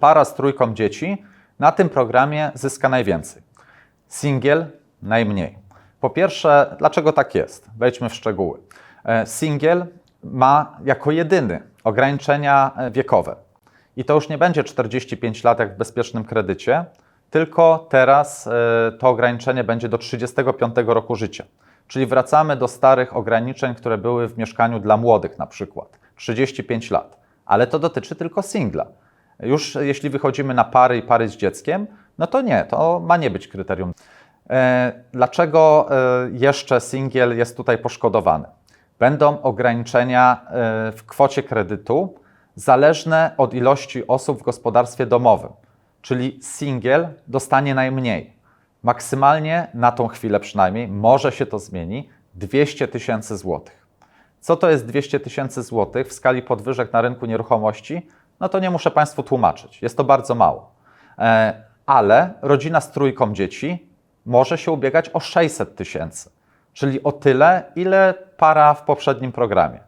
Para z trójką dzieci na tym programie zyska najwięcej. Singiel najmniej. Po pierwsze, dlaczego tak jest? Wejdźmy w szczegóły. E, Singiel ma jako jedyny ograniczenia e, wiekowe. I to już nie będzie 45 lat jak w bezpiecznym kredycie, tylko teraz e, to ograniczenie będzie do 35 roku życia. Czyli wracamy do starych ograniczeń, które były w mieszkaniu dla młodych na przykład. 35 lat. Ale to dotyczy tylko singla. Już jeśli wychodzimy na pary i pary z dzieckiem, no to nie, to ma nie być kryterium. E, Dlaczego e, jeszcze singiel jest tutaj poszkodowany? Będą ograniczenia e, w kwocie kredytu zależne od ilości osób w gospodarstwie domowym. Czyli singiel dostanie najmniej. Maksymalnie na tą chwilę przynajmniej, może się to zmieni, 200 tysięcy złotych. Co to jest 200 tysięcy złotych w skali podwyżek na rynku nieruchomości? No to nie muszę Państwu tłumaczyć. Jest to bardzo mało. E, Ale rodzina z trójką dzieci może się ubiegać o 600 tysięcy, czyli o tyle, ile para w poprzednim programie.